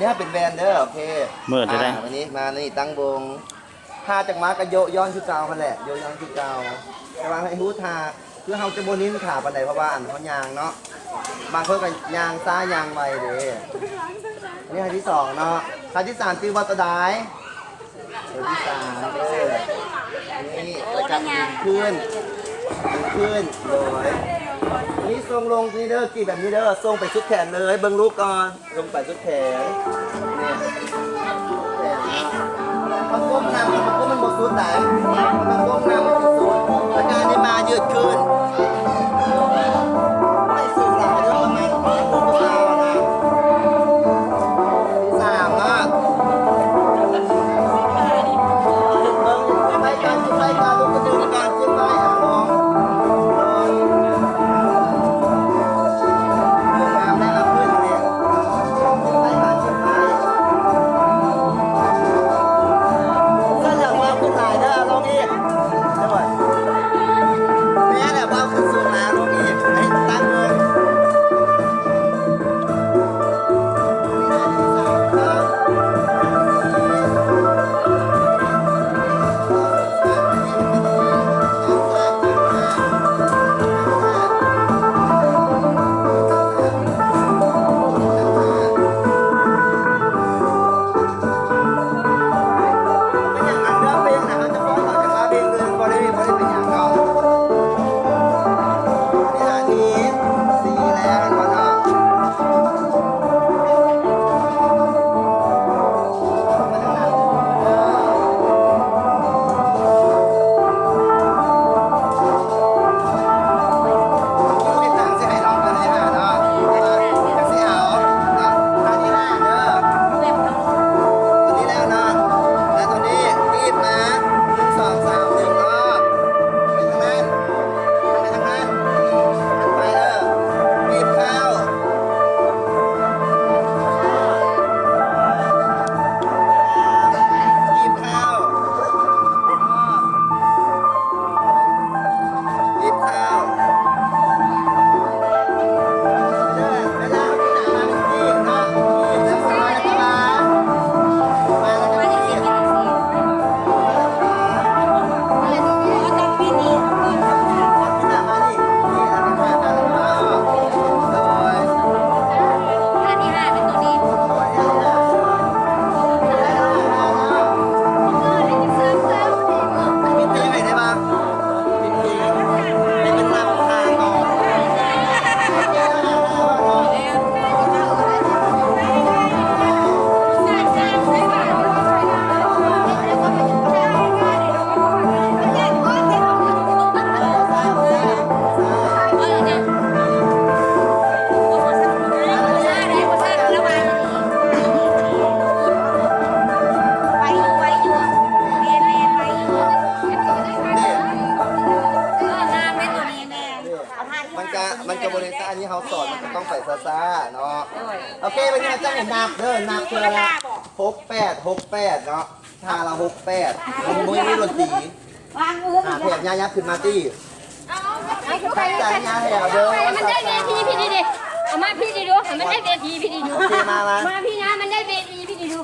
นี้เป็นแบรนด์เด้อโอเคเมื่อจะได้าวันนี้มานี่ตั้งวงท่าจากมากระโยย้อนคือเก่ามาแหละโยย้อนคือเก่าแต่ว่าให้ฮู้ท่าคือเฮาจะบ่นิ้นขาปานใดเพราะว่าอันเขายางเนาะบางคนก็ยางซ้ายยางไวเด้อันนี้ท่าที่สองเนาะท่าที่สามคือวัตดายท่าที่สามเด้อนี่แล้วก็ดึงขึ้นดึงขึ้นโดย นี่ทรงลงนี่เด้อกี่แบบนี้เด้อทรงไปชุดแขนเลยเบิ้งลูกก่อนลงไปชุดแขนเนี่ยแขนมันก้มหน้ามันก้มมันบมดสุดไหนมันก้มหน้ามันสุดสุดแล้วการนี้มายืดขึ้น มันได้เวทีพี่ดีดิเอามาพี่ดีดูมันได้เวทีพี่ดีดูโอเคมามามาพี่นะมันได้เวทีพี่ดีดู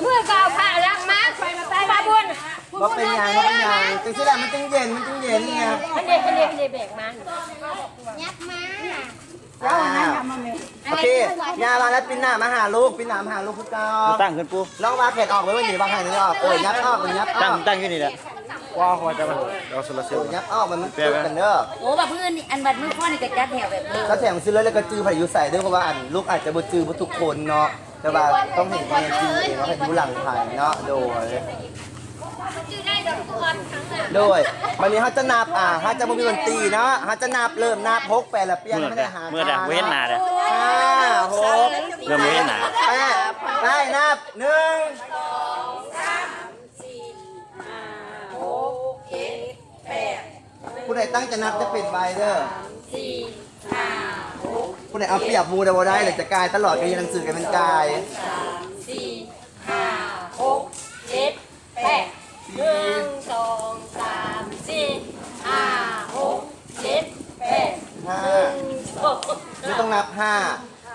เมื่อเก่าผ่าลักมาไปมาไปมาบุญว่าเป็นยางว่าเป็นยางจังสิแหละมันจึงเย็นมันจึงเย็นไงมันเด็กมันเด็กมันเด็กแบกมันยับมาอ่าโอเคยามาแล้วปินหน้ามาหาลูกปินหน้ามาหาลูกพุทธเจ้าตั้งขึ้นปูลองวางแขนออกไว้วันนี้วางแขนนี้ออกเออยับออกมันยับอตั้งอกตั้งขึ้นนี่แหละ ว้าวจะมาเราสละเซเอลอยับออกมันมันจุดกันเด้อโอ้แบบเพื่อนนี่อันบัดมือข้อนี่กระจัดแถวแบบนี้ก็แถมซื้อเลยแล้วก็จื้อพายุใส่ด้วยเพราะว่าอันลูกอาจจะบ่จื้อบ่ทุกคนเนาะแต่ว่าต้องเห็นแม่จื้อเองว่าเป็นผู้หลังไทยเนาะโดยจื้อได้ดอกทุกคนทั้งนั้นโดยวันนี้เขาจะนับอ่าเขาจะบ่มีดนตรีเนาะเขาจะนับเริ่มนับหกแปดแล้วเปลี่ยนเมื่อไม่ใดได้หาเมื่อใดเว้นหนาเด้อห้าหกเริ่มเว้นหนาแปดได้นับหนึ่ง ผู้ใดตั้งจะนับจะเป็นใบเด้อผู้ใดเอาเปรียบหมูเดาบ่ได้เลยจะกลายตลอดก็ยังหนังสือกันเป็นกายเจ็ดแปดหนึ่งสองสามสี่ห้าหกเจ็ดแปดห้าหกไม่ต้องนับห้า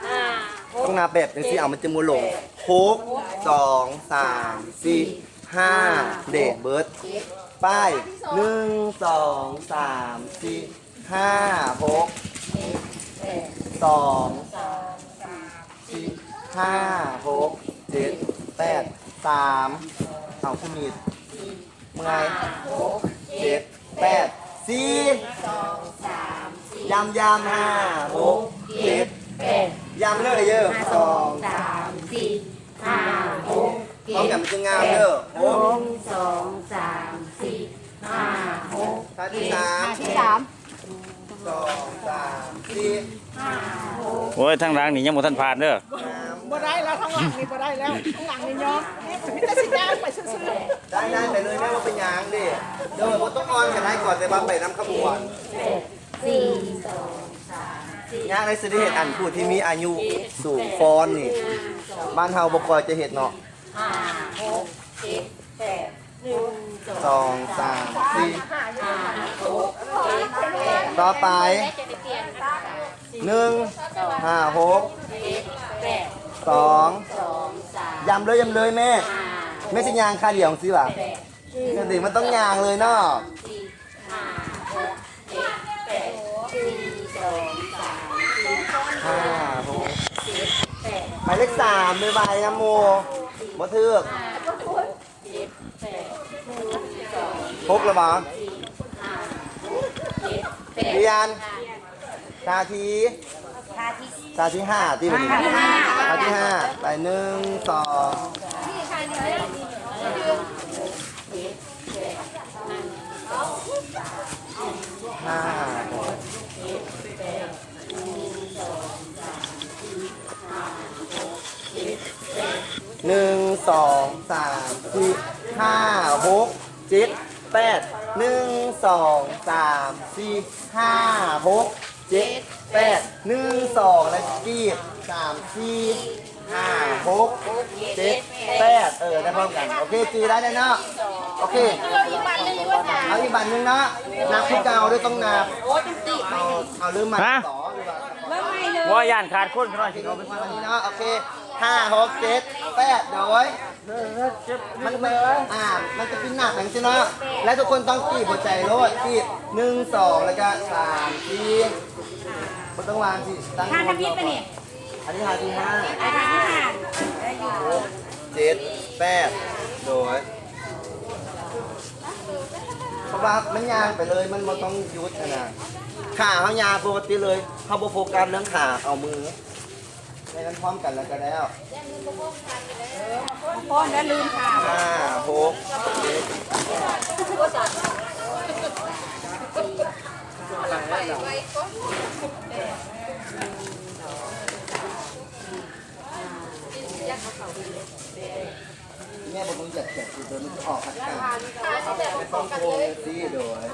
ห้าหต้องนับแบบจังซี่เอามันจะมูหลงหกสองสามสี่ห้าเด็กเบิร์ด ป้ายหนึ่งสองสามสี่ห้าหกสองสี่ห้าหกเจ็ดแปดสามเอาขึ้นมีดเมื่อยเจ็ดแปดสี่ยำยำห้าหกเจ็ดยำเลยเยอะสองสามสี่ห้าหกพร้อมกับมันจะงามเด้อหกหนึ่งสองสาม สี่ห้าหกท่าที่สามที่สามสองสามสี่โอ้ยทางหลังนี่ยังบ่ทันผ่านเด้อบ่ได้แล้วทางหลังนี่บ่ได้แล้วทางหลังนี่ยอมนี่พิจารณาไปซื่อๆได้ได้แต่เลยแม่ว่าเป็นยางดิเดี๋ยวบ่ต้องออนก็ได้ก่อนแต่ว่าไปน้ำขบวนสี่สองสามสี่ยางในสิได้เฮ็ดอันผู้ที่มีอายุสูงฟอนนี่บ้านเฮาบกค่อยจะเห็ดเนาะห้าหก5 6 7ด สองสามสี่ห้าหกเจ็ดแปดต่อไปหนึ่งห้าหกแปดสองสองสามยำเลยยำเลยแม่ ไม่ใช่ยางคาเดียวสิว่ะนั่นดิมันต้องยางเลยเนาะห้าหกเจ็ดแปดสี่สองสามสี่ห้าหกเจ็ดแปดหมายเลขสามเลยใบนะโมบ่เทือก เจ็ดแปด พกแล้วบ่เจ็ดแปดเรียนชาทีท่าที่ชาที่ห้าที่มันท่าที่ห้าชาที่ห้าไปหนึ่งสองห้าหกหนึ่งสองสามสี่ห้าหกเจ็ด แปดหนึ่งสองสามสี่ห้าหกเจ็ดแปดหนึ่งสองแล้วกีบสามสี่ห้าหกเจ็ดแปดเออได้พร้อมกัน โอเคจีได้แล้วเนาะโอเคเอาอีกบันหนึ่งเนาะนับที่เก่าด้วยต้องนับเอาเอาลืมมาต่อดีกว่า ว่าย่านขาดคนขึ้นมาสิเอาเป็น วันนี้เนาะโอเคห้าหกเจ็ดแปดเดี๋ยวไว้ มันเป็นอ่า มันจะเป็นหนักอย่างนี้เนาะและทุกคนต้องกีบหัวใจโลดกีบหนึ่งสองแล้วก็สามสี่มันต้องวางสิตั้งท่าทำพิษปนี่อันนี้หาที่ห้าท่าที่ห้าได้อยู่หกเจ็ดแปดโดยเพราะว่ามันยางไปเลยมันบ่ต้องยุดนะขาเขายางปกติเลยเขาบ่โฟกัสเรื่องขาเอามือ ในนั้นพร้อมกันแล้วก็แล้วพ่อแล้วลืมค่ะห้าหกเจ็ดแม่บอกมึงอยากแจกกูเดินมันจะออกขัดกันไม่ต้องโกงสิโดย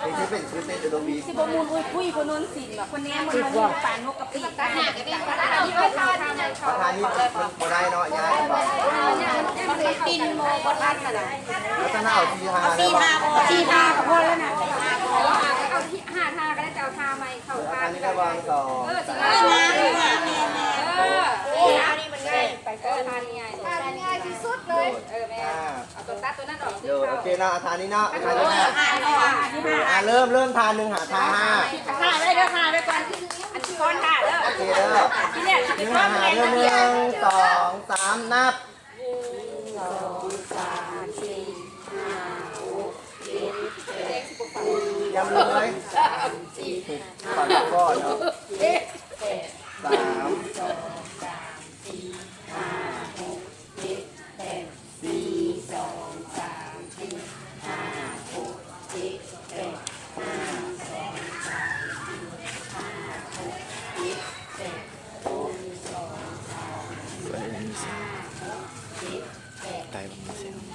ไอ้ที่เป็นคือเป็นจะโดนมี สิบมูลอุ้ยคุยคนนู้นสินแบบคนนี้มันมันมีปานนกกระปิกกันเนี่ยที่ไปทำทำประธานนี้มันบ่ได้เนาะยายบอกมันไปปินโมบทันขนาดแล้วถ้าหน้าเอาทีฮาตีได้บ่ทาตีทากับพ่อแล้วนะเอาที่ห้าทาก็ได้จะเอาทาไหมเข้าปทาธานนี้ได้วางสองเออสิงานงานเอออันนี้มันง่ายไปเออทานง่ายทานง่ายที่สุดเลยเออแม่ห้าเอาตัวตัดตัวนั้นออกเดี๋ยวโอเคเนาะทานนี้เนาะทานนี้นานี่ค่ะที่ห้าอะเริ่มเริ่มทานหนึ่งหาทานห้าห้าได้ก็ห้าได้ก่อน อันที่ก้อนห้าแล้วโอเคเด้อที่เนี่ยหนึ่งหาหาเริ่มหนึ่งสองสามนับสามสี่ห้าหกเจ็ดแปดยำเลยก่อนก่อนเนาสามสอง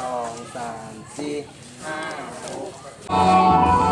สองสามสี่ห้าหก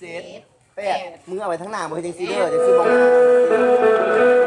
เจ็ดแปดมือเอาไว้ทั้งหน้าบ่เฮ็ดจังซี่เด้อจังซี่บ่